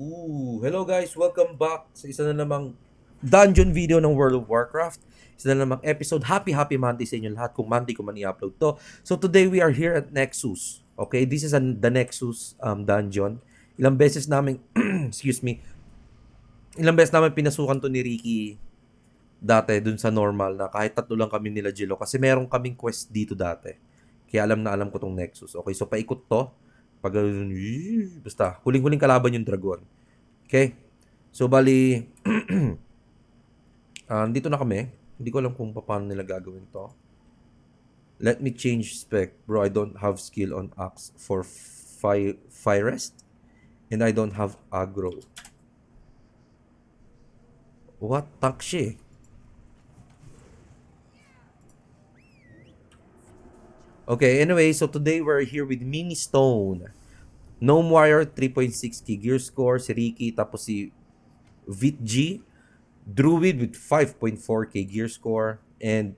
Ooh, hello guys, welcome back sa isa na namang dungeon video ng World of Warcraft. Isa na namang episode. Happy, happy Monday sa inyo lahat kung Monday ko man i-upload to. So today we are here at Nexus. Okay, this is an, the Nexus um, dungeon. Ilang beses namin, excuse me, ilang beses namin pinasukan to ni Ricky dati dun sa normal na kahit tatlo lang kami nila Jilo kasi meron kaming quest dito dati. Kaya alam na alam ko tong Nexus. Okay, so paikot to. Pag basta huling-huling kalaban yung dragon. Okay? So bali ah, dito na kami. Hindi ko alam kung paano nila gagawin to. Let me change spec. Bro, I don't have skill on axe for fire, fire rest. And I don't have aggro. What? Tank siya. Okay, anyway, so today we're here with Mini Stone. Gnome Warrior, 3.6k gear score. Si Ricky, tapos si Vit G. Druid with 5.4k gear score. And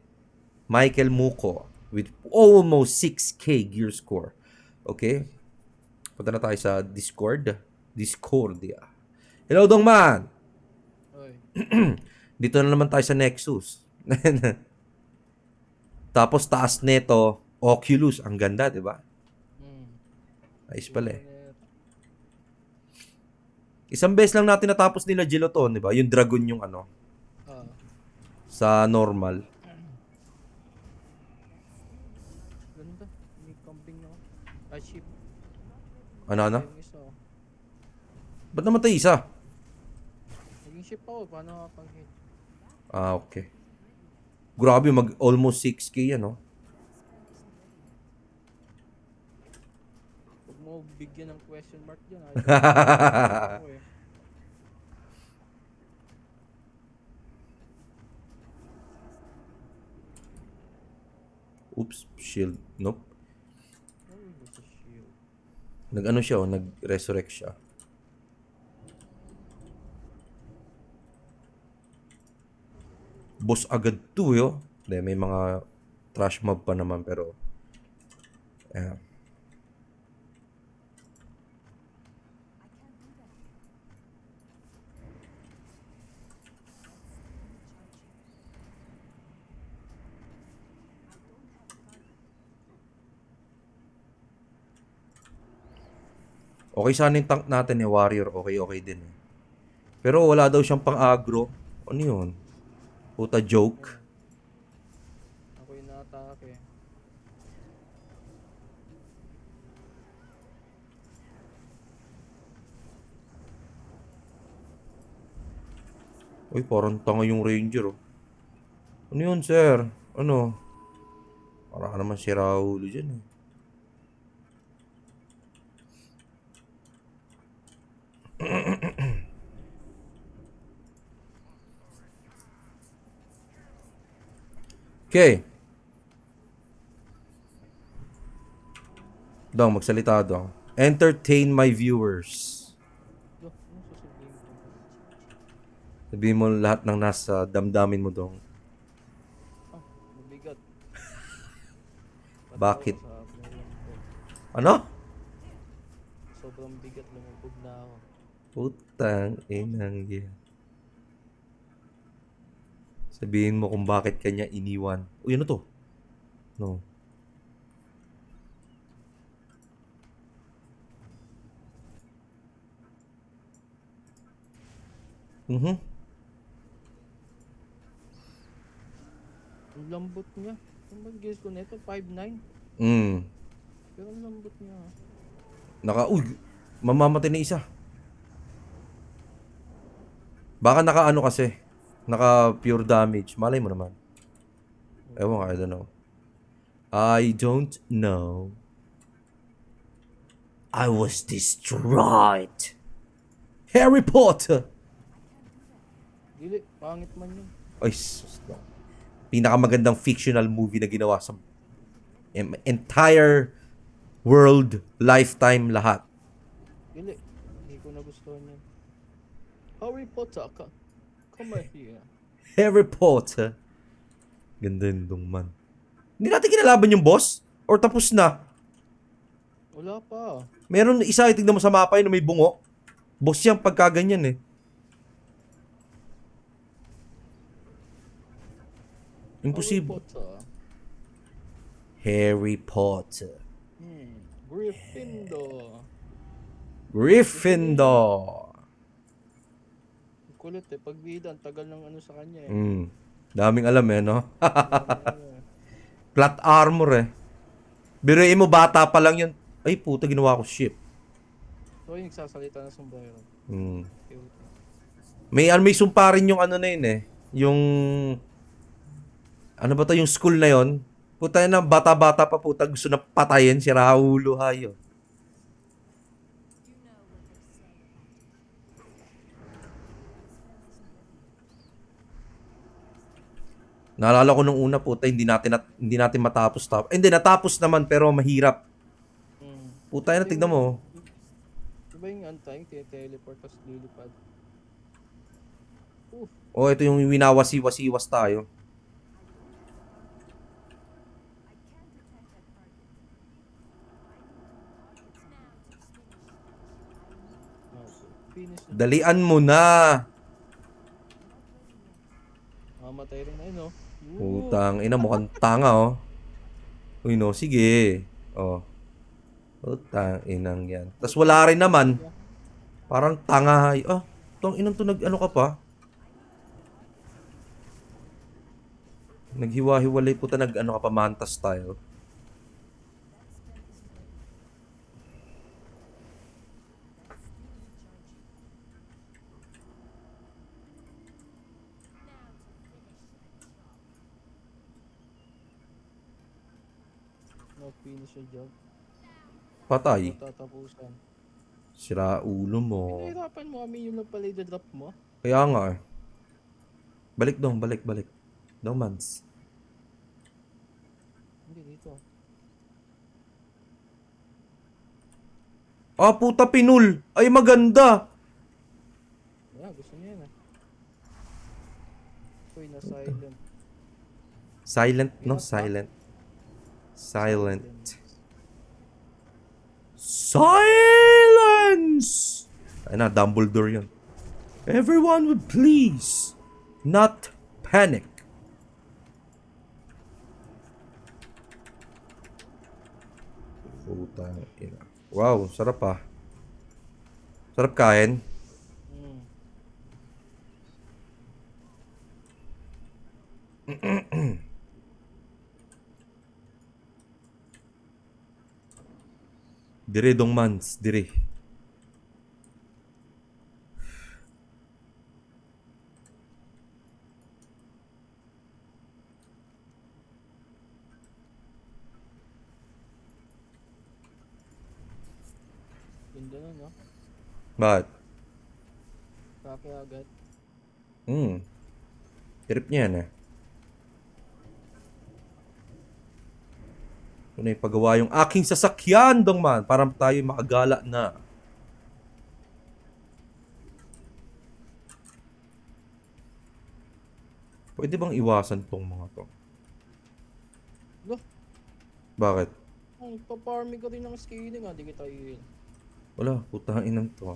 Michael Muko with almost 6k gear score. Okay? Punta na tayo sa Discord. Discordia. Hello, Dongman! Oy, Dito na naman tayo sa Nexus. Tapos taas nito, Oculus. Ang ganda, di ba? mm. Ayos pala eh. Isang beses lang natin natapos nila Geloton, di ba? Yung dragon yung ano, Ah, sa normal. ganda. May camping ako. Ah, ship. Ano, ano? Yung isa. oh. Ba't namatay isa? Naging ship ako. Paano ka pang hit? Ah, okay. Grabe, mag almost 6k yan, no? Huwag mo bigyan ng question mark dyan. Ko eh. Oops, shield. Nope. Ano? Nag-ano siya, oh, nag-resurrect siya. Boss agad to, yo. Hindi, may mga trash mob pa naman, pero... Ayan. Okay sana yung tank natin eh, warrior. Okay, okay din eh. Pero wala daw siyang pang-agro. Ano yun? Puta joke. Ako yung na-atake. Uy, parang tanga yung ranger oh. Ano yun, sir? Ano? Para ka naman si Raulo dyan eh. Okay. Dong, magsalita dong. Entertain my viewers. Sabihin mo lahat ng nasa damdamin mo dong. Ah, mabigat. Bakit? Ano? Sobrang bigat lumubog na ako. Putang inang yan. Sabihin mo kung bakit kanya iniwan. Uy, ano to? No. Mhm. Ang lambot niya. Ba guess ko nito? 5'9"? Mm. Pero ang lambot niya. Naka, uy, mamamatay na isa. Baka naka ano kasi, naka pure damage. Malay mo naman. Ewan ka, I don't know. I don't know. I was destroyed. Harry Potter! Dili, pangit man yun. Ay, sus, no. Pinakamagandang fictional movie na ginawa sa entire world, lifetime, lahat. Dili, hindi ko nagustuhan yan. Harry Potter, ka. Come here. Harry Potter. Ganda yun dong man. Hindi natin kinalaban yung boss? Or tapos na? Wala pa. Meron isa, tignan mo sa mapa yun na may bungo. Boss yan pagka ganyan eh. Imposible. Harry Potter. Harry Potter. Hmm. Gryffindor. Gryffindor. Kulit eh. Pag bida, ang tagal ng ano sa kanya eh. Mm. Daming alam eh, no? Plot armor eh. Biruin mo, bata pa lang yun. Ay, puta, ginawa ko ship. So, yung nagsasalita ng sombrero. Mm. May, ano, may sumpa rin yung ano na yun eh. Yung... Ano ba to yung school na yon? Puta na bata-bata pa puta gusto na patayin si Raulo hayo. Naalala ko nung una puta hindi natin nat- hindi natin matapos tap. Hindi natapos naman pero mahirap. Hmm. Puta na tignan mo. Diba yung antay, teleport tapos lilipad. Oof. Oh, ito yung winawasi-wasiwas tayo. Dalian mo na. Mamatay rin na yun, no? Putang ina mukhang tanga oh. Uy no, sige. Oh. Putang inang yan. Tapos wala rin naman. Parang tanga. Ah, tong inang to nag ano ka pa? Naghiwa-hiwalay puta nag ano ka pa manta style. No, finish yung job. Patay. Tatapusan. Sira ulo mo. Pinahirapan mo kami yung lang pala i-drop mo. Kaya nga eh. Balik dong, balik, balik. Domans. Hindi, dito. Ah, puta pinul. Ay, maganda. Yeah, gusto niya yan, ah. Uy, na silent. Silent, no? Silent. Silent. Silence! Ay na, Dumbledore yun. Everyone would please not panic. Puta ina. Wow, sarap ah. Sarap kain. Mm. Dire dong mans, dire. Ganda na, no? Bakit? Kaki agad. Hmm. Trip niya yan Ito na ipagawa yung aking sasakyan dong man. Para tayo makagala na. Pwede bang iwasan tong mga to? Lo, Bakit? ang paparming ka rin ng scaling, ah. Di kita yun. Wala, putang inang to.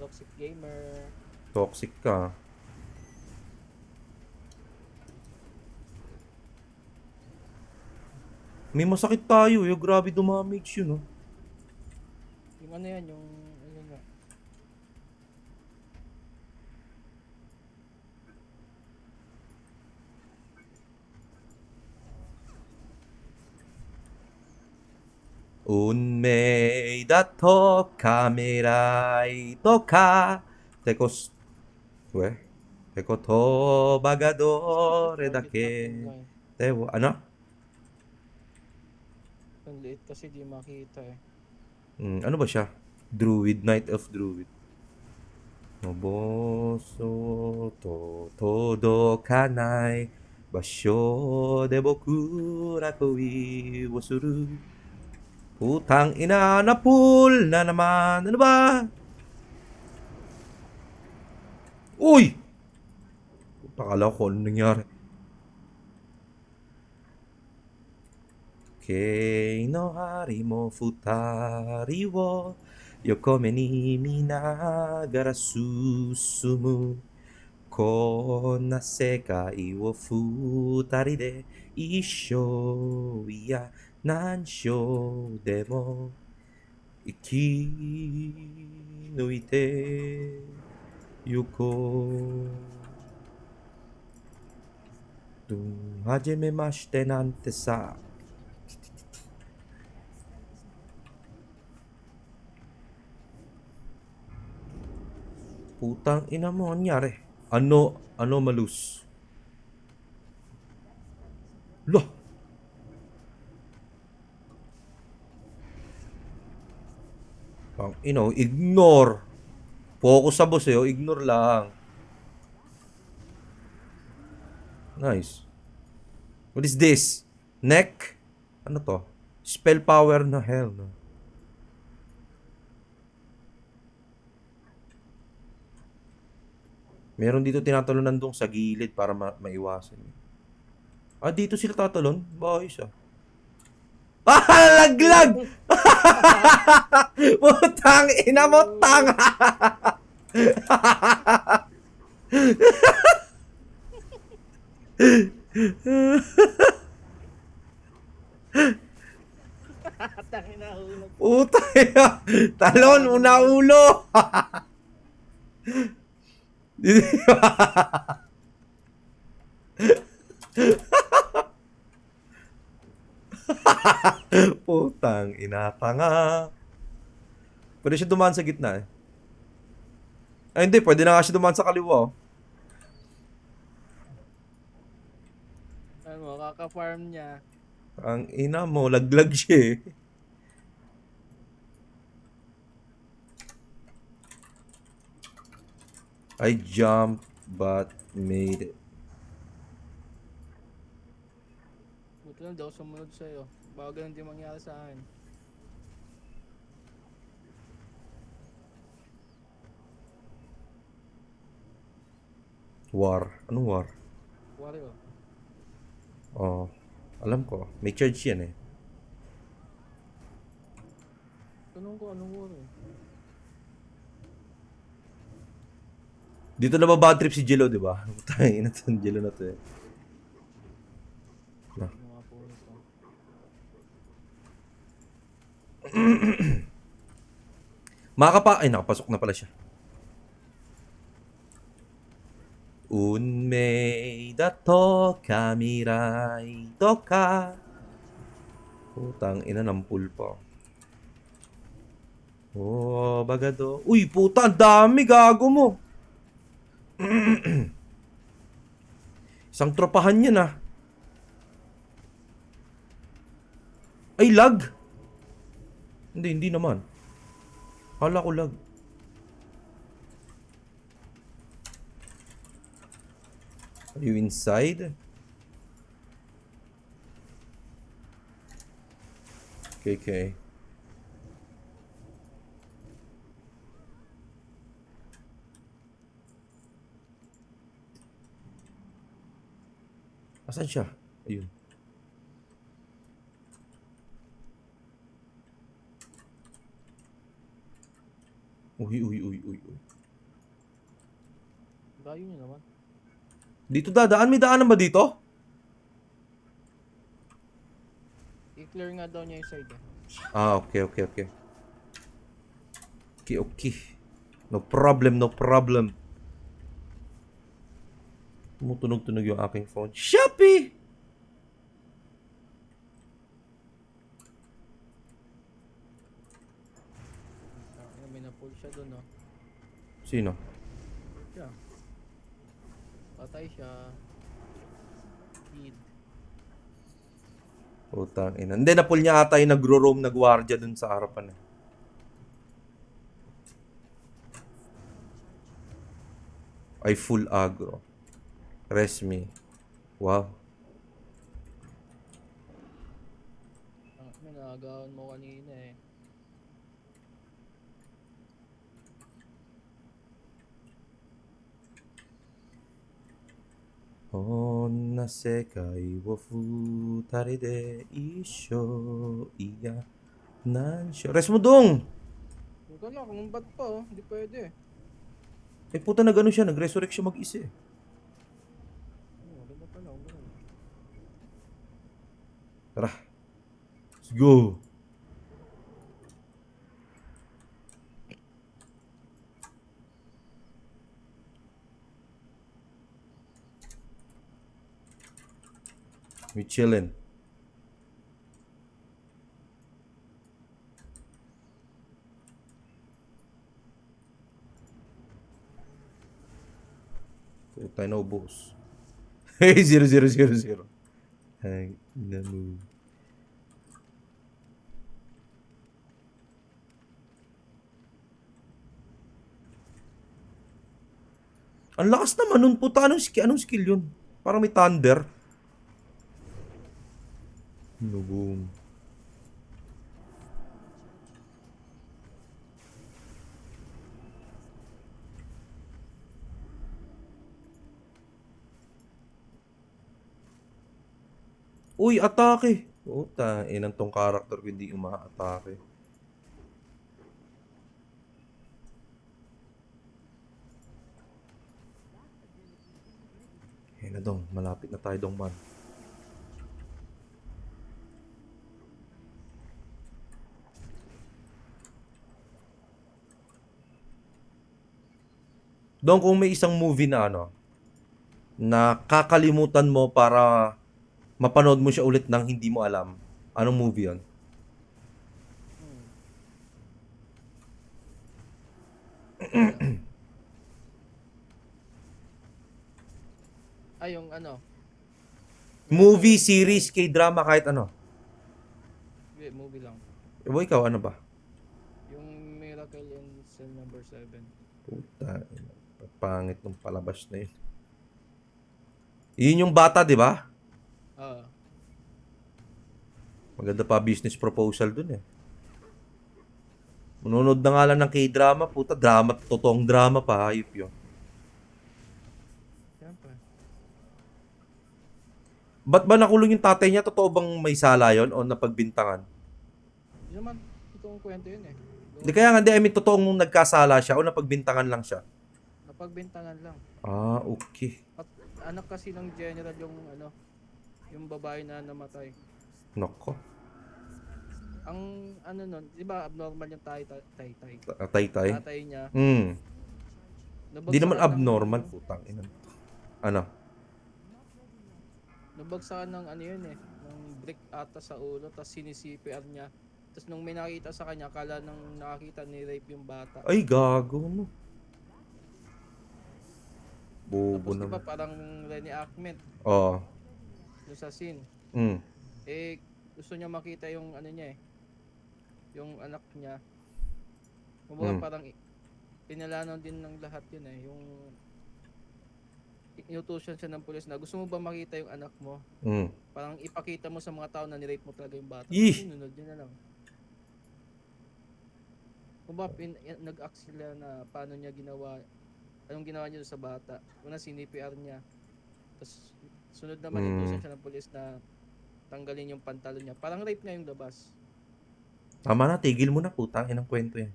Toxic gamer. Toxic ka. May masakit tayo eh. Grabe dumamage yun oh. Yung ano yan, yung... Ano nga. Unmei da to kamerai to ka. Tekos. We? Teko to bagadore dake. Tewo. Ano? Ang liit kasi di makita eh. Mm, ano ba siya? Druid, Knight of Druid. Noboso to todokanai basho de boku na koi wo suru. Putang ina na pool na naman. Ano ba? Uy! Pakala ko ano nangyari. Kei no hari mo futari wo 横目に見ながら進む。こんな世界を二人で一生いや何生でも生き抜いて行こう。はじめましてなんてさ。Putang ina mo, anyari? Ano, ano malus? Lah! Pang ino, ignore. Focus sa boss eh, oh, ignore lang. Nice. What is this? Neck? Ano to? Spell power na hell, no? Meron dito tinatalunan dong sa gilid para ma- maiwasan. Ah, dito sila tatalon? Bayos ah. Ah, laglag! Putang ina mo, tanga! Ina! Talon, una ulo! Putang ina ka nga. Pwede siya dumaan sa gitna eh. Ay hindi, pwede na nga siya dumaan sa kaliwa. oh. Ano, kaka-farm niya. Ang ina mo, laglag siya eh. I jumped but made it. Buti lang daw sumunod sa'yo. Baka ganun din mangyari sa akin. War. Anong war? Wario. Oh, alam ko. May charge yan eh. Tanong ko anong Wario. Dito na ba bad trip si Jello, di ba? Tayo na to, Jello na to eh. Makakapa... Ay, nakapasok na pala siya. Unmei da to kamirai to ka. Putang ina ng pulpa. Oh, bagado. Uy, puta, dami gago mo. Isang tropahan niya na. Ay, lag. Hindi, hindi naman. Hala ko lag. Are you inside? Okay, okay. Asan siya? Ayun. Uy, uy, uy, uy, uy. Layo niya naman. Dito dadaan? May daanan ba dito? I-clear nga daw niya yung side eh. Ah, okay, okay, okay. Okay, okay. No problem, no problem. Tumutunog-tunog yung aking phone. Shopee! May na-pull siya doon oh. Sino? Siya. Patay siya. Kid. Putang ina. Hindi, na-pull niya ata yung nagro-roam na gwardiya dun sa harapan eh. Ay full agro. Rest me. Wow. May nakagawan mo kanina eh. Onna sekai wo futari de isho iya nansho. Rest mo dong! Ikaw na, kung ba't pa oh, hindi pwede. Eh puta nag ano siya, nag-resurrect siya mag-isa eh. Tara. Let's go. We chillin'. Puta na ubos. Hey, zero, zero, zero, zero. Ay, na move. Ang lakas naman nun, puta. Anong, anong skill yun? Parang may thunder. No, boom. Uy, atake! Puta, inang tong character ko hindi uma-atake. Ayun na dong, malapit na tayo dong man. Dong, kung may isang movie na ano, na kakalimutan mo para mapanood mo siya ulit nang hindi mo alam, anong movie yon? Ay, yung ano, Movie, series, K-drama, kahit ano. Hindi, movie lang. E, boy, ikaw, ano ba? Yung Miracle in Cell Number 7. Puta, pangit nung palabas na yun. Yun yung bata, di ba? Ah, Maganda pa business proposal dun eh. Manunod na nga lang ng K-drama, puta, drama, totoong drama pa, hayop yun. siyempre. Ba't ba nakulong yung tatay niya? Totoo bang may sala yon o napagbintangan? Hindi naman, itong kwento yun eh. Hindi kaya nga, hindi, I mean, totoong nagkasala siya o napagbintangan lang siya? Napagbintangan lang. Ah, okay. At anak kasi ng general yung ano, yung babae na namatay. Nako. Ang ano nun, di ba abnormal yung tay tay tay tay. Tay-tay. Tatay niya. Hmm. Hindi naman nabagsakan ng- abnormal, putang ina. Ano? Nabagsakan ng ano yun eh, ng brick ata sa ulo, tapos sinisipiar niya. Tapos nung may nakita sa kanya, kala nang nakakita ni rape yung bata. Ay, gago mo. Bobo Tapos di naman. parang reenactment Oo. Dun sa scene. Mm. Eh, gusto niya makita yung ano niya eh. Yung anak niya. Kumbaga Hmm. parang pinalanaw din ng lahat yun eh. Yung inutusan siya ng pulis na gusto mo ba makita yung anak mo? Mm. Parang ipakita mo sa mga tao na nirape mo talaga yung bata. Ih! Sinunod yun na lang. Kumbaga pin, nag-act sila na paano niya ginawa, anong ginawa niya sa bata. Una sinipr niya. Tapos sunod naman Hmm. inutusan siya ng pulis na tanggalin yung pantalon niya. Parang rape nga yung labas. Tama na, tigil mo na, putang inang kwento yan.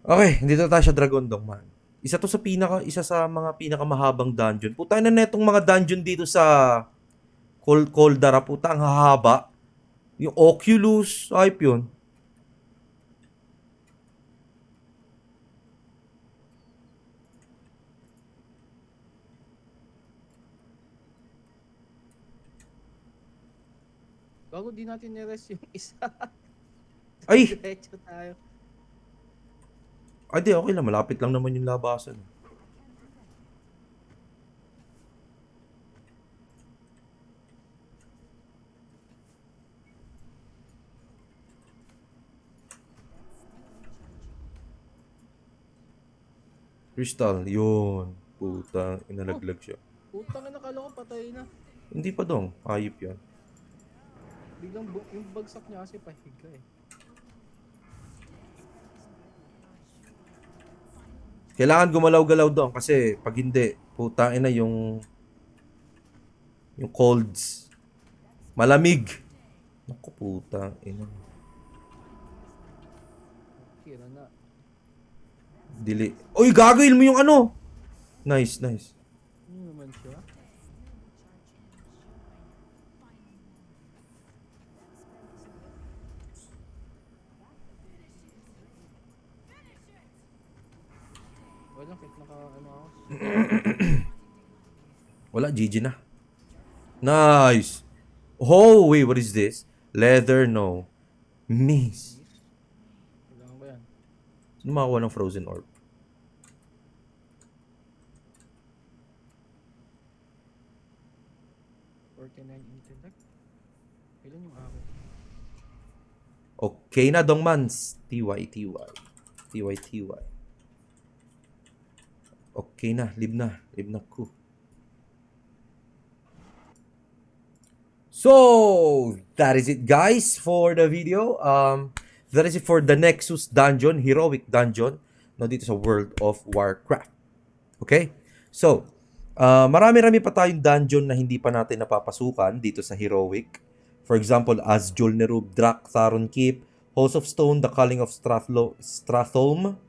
Okay, dito tayo sa Dragon Dong, man. Isa to sa pinaka, isa sa mga pinakamahabang dungeon. Putang na netong mga dungeon dito sa Col Coldara, puta, ang hahaba. Yung Oculus, hype yun. Bago di natin nirest yung isa. Ay! Diretso tayo. Ay, di, okay lang. Malapit lang naman yung labasan. Crystal, yun. Puta, inalaglag siya. Putang ina, nakala ko patay na. Hindi pa dong. Ayop yan. Biglang bu- yung bagsak niya kasi pahiga eh. Kailangan gumalaw-galaw doon kasi pag hindi, puta ina yung yung colds. Malamig. Naku puta ina. Kira na. Dili. Uy, gagawin mo yung ano. Nice, nice. Ano naman siya? Wala, kahit naka ano ako. Wala, GG na. Nice. Oh, wait, what is this? Leather, no. Miss. Sino makakuha ng frozen orb? Okay na, Dongmans. TY, TY. TY, TY. Okay na, live na. Live na ko. So, that is it guys for the video. Um, that is it for the Nexus Dungeon, Heroic Dungeon, no, dito sa World of Warcraft. Okay? So, uh, marami-rami pa tayong dungeon na hindi pa natin napapasukan dito sa Heroic. For example, Azjol Nerub, Drak, Tharon Keep, Halls of Stone, The Culling of Strathlo- Stratholm,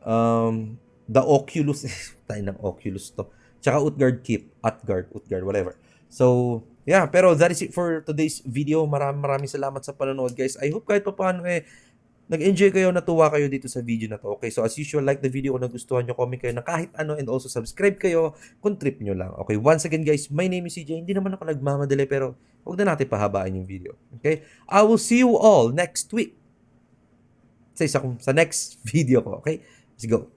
um, The Oculus, tayo ng Oculus to. Tsaka Utgard Keep, Utgard, Utgard, whatever. So, yeah, pero that is it for today's video. Maraming maraming salamat sa panonood, guys. I hope kahit pa paano eh, nag-enjoy kayo, natuwa kayo dito sa video na to. Okay, so as usual, like the video kung nagustuhan nyo, comment kayo na kahit ano, and also subscribe kayo kung trip nyo lang. Okay, once again guys, my name is CJ. Hindi naman ako nagmamadali, pero huwag na natin pahabaan yung video. Okay? I will see you all next week. Sa isa kong, sa next video ko. Okay? Let's go.